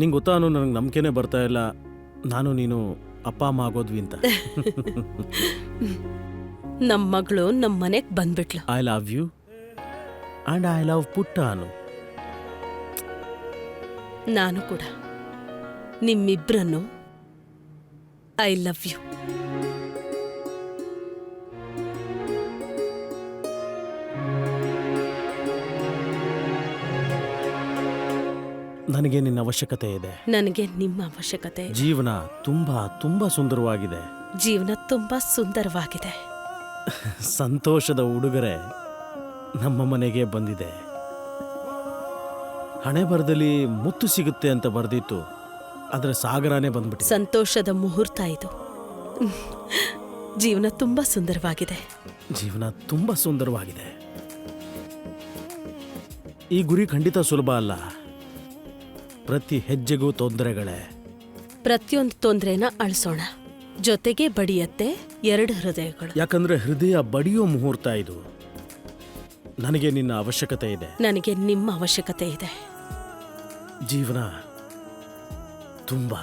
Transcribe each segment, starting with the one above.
ನಿಂಗೆ ಗೊತ್ತಾ ನನಗೆ ನಂಬಿಕೆನೇ ಬರ್ತಾ ಇಲ್ಲ. ನಾನು ನೀನು ಅಪ್ಪ ಅಮ್ಮ ಆಗೋದ್ವಿ ಅಂತ. ನಮ್ಮ ಮಗಳು ನಮ್ಮ ಮನೆಗೆ ಬಂದ್ಬಿಟ್ಲು. I love you and I love ಪುಟ್ಟ ಅನು. ನಾನು ಕೂಡ ನಿಮ್ಮಿಬ್ರನ್ನು ಐ ಲವ್ ಯು ನನಗೆ ನಿನ್ನ ಅವಶ್ಯಕತೆ ಇದೆ. ನನಗೆ ನಿಮ್ಮ ಅವಶ್ಯಕತೆ. ಜೀವನ ತುಂಬಾ ತುಂಬಾ ಸುಂದರವಾಗಿದೆ. ಜೀವನ ತುಂಬಾ ಸುಂದರವಾಗಿದೆ. ಸಂತೋಷದ ಉಡುಗೊರೆ ನಮ್ಮ ಮನೆಗೆ ಬಂದಿದೆ. ಹಣೆ ಬರದಲ್ಲಿ ಮುತ್ತು ಸಿಗುತ್ತೆ ಅಂತ ಬರೆದಿತ್ತು. ಅದರ ಸಾಗರನೇ ಬಂದ್ಬಿಟ್ಟು ಸಂತೋಷದ ಮುಹೂರ್ತ ಇದು. ಜೀವನ ತುಂಬಾ ಸುಂದರವಾಗಿದೆ. ಜೀವನ ತುಂಬಾ ಸುಂದರವಾಗಿದೆ. ಈ ಗುರಿ ಖಂಡಿತ ಸುಲಭ ಅಲ್ಲ. ಪ್ರತಿ ಹೆಜ್ಜೆಗೂ ತೊಂದರೆಗಳೇ? ಪ್ರತಿಯೊಂದು ತೊಂದರೆನ ಅಳಿಸೋಣ. ಜೊತೆಗೆ ಬಡಿಯತ್ತೆ ಎರಡು ಹೃದಯಗಳು. ಯಾಕಂದ್ರೆ ಹೃದಯ ಬಡಿಯೋ ಮುಹೂರ್ತ ಇದು. ನನಗೆ ನಿನ್ನ ಅವಶ್ಯಕತೆ ಇದೆ. ನನಗೆ ನಿಮ್ಮ ಅವಶ್ಯಕತೆ ಇದೆ. ಜೀವನ ತುಂಬಾ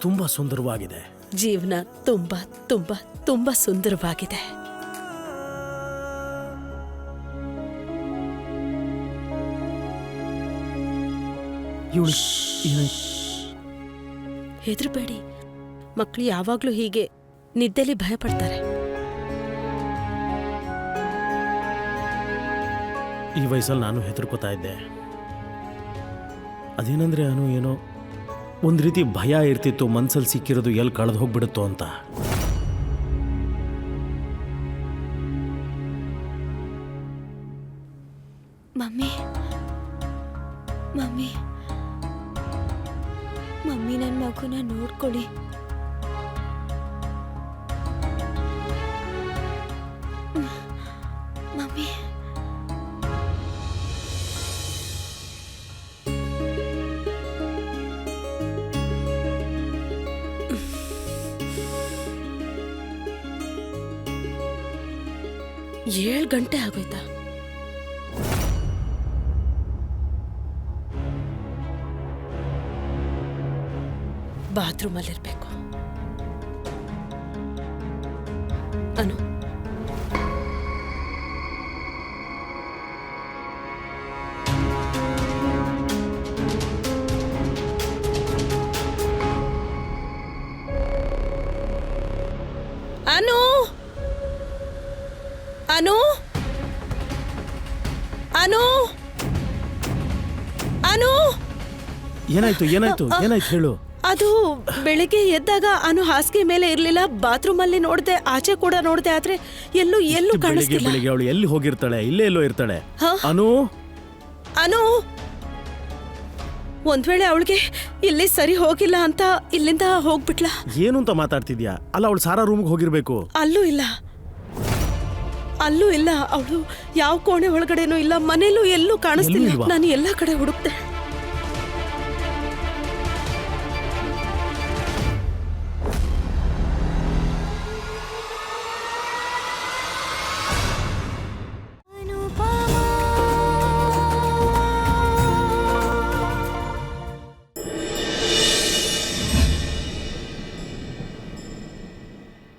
ತುಂಬಾ ಸುಂದರವಾಗಿದೆ. ಜೀವನ ತುಂಬಾ ತುಂಬಾ ತುಂಬಾ ಸುಂದರವಾಗಿದೆ. ಇವಳು ಹೆದರ್ಬೇಡಿ. ಮಕ್ಕಳು ಯಾವಾಗ್ಲೂ ಹೀಗೆ ನಿದ್ದೆಲಿ ಭಯ ಪಡ್ತಾರೆ ಈ ವಯಸ್ಸಲ್ಲಿ ನಾನು ಹೆದರ್ಕೋತಾ ಇದ್ದೆ. ಅದೇನಂದ್ರೆ ಅನು ಏನೋ ಒಂದು ರೀತಿ ಭಯ ಇರ್ತಿತ್ತು ಮನ್ಸಲ್ಲಿ ಸಿಕ್ಕಿರೋದು ಎಲ್ಲಿ ಕಳೆದು ಹೋಗ್ಬಿಡುತ್ತೋ ಅಂತ. ಮಮ್ಮಿ. ಮಮ್ಮಿ. ಮಮ್ಮಿ ನನ್ನ ಮಗುನ ನೋಡ್ಕೊಳ್ಳಿ. ಮಮ್ಮಿ. ಏಳು ಗಂಟೆ ಆಗೋಯ್ತಾ? ಬಾತ್ರೂಮಲ್ಲಿರ್ಬೇಕು. ಅನು. ಅನು. ಅನು. ಅನು. ಅನು. ಏನಾಯ್ತು ಏನಾಯ್ತು ಏನಾಯ್ತು ಹೇಳು. ಅದು ಬೆಳಿಗ್ಗೆ ಎದ್ದಾಗ ಅನು ಹಾಸಿಗೆ ಮೇಲೆ ಇರ್ಲಿಲ್ಲ ಬಾತ್ರೂಮ್ ಅಲ್ಲಿ ನೋಡ್ದೆ ಆಚೆ ಕೂಡ ನೋಡಿದೆ ಆದ್ರೆ ಎಲ್ಲೂ ಎಲ್ಲೂ ಬೆಳಿಗ್ಗೆ ಕಾಣಿಸ್ತಿಲ್ಲ. ಬೆಳಿಗ್ಗೆ ಅವಳು ಎಲ್ಲಿ ಹೋಗಿರ್ತಾಳೆ ಇಲ್ಲೇ ಎಲ್ಲೋ ಇರ್ತಾಳೆ? ಹಾ? ಅನು? ಅನು? ಒಂದ್ ವೇಳೆ ಅವಳಿಗೆ ಇಲ್ಲಿ ಸರಿ ಹೋಗಿಲ್ಲ ಅಂತ ಇಲ್ಲಿಂದ ಹೋಗ್ಬಿಟ್ಲ? ಏನು ಅಂತ ಮಾತಾಡ್ತಿದ್ಯಾ? ಅಲ್ಲ ಅವಳು ಸಾರಾ ರೂಮ್ಗೆ ಹೋಗಿರ್ಬೇಕು. ಅಲ್ಲೂ ಇಲ್ಲ. ಅಲ್ಲೂ ಇಲ್ಲ. ಅವಳು ಯಾವ ಕೋಣೆ ಒಳಗಡೆನೂ ಇಲ್ಲ ಮನೇಲೂ ಎಲ್ಲೂ ಕಾಣಿಸ್ತಿಲ್ಲ. ಎಲ್ಲೂ ಇಲ್ವಾ? ನಾನು ಎಲ್ಲಾ ಕಡೆ ಹುಡುಕ್ತೆ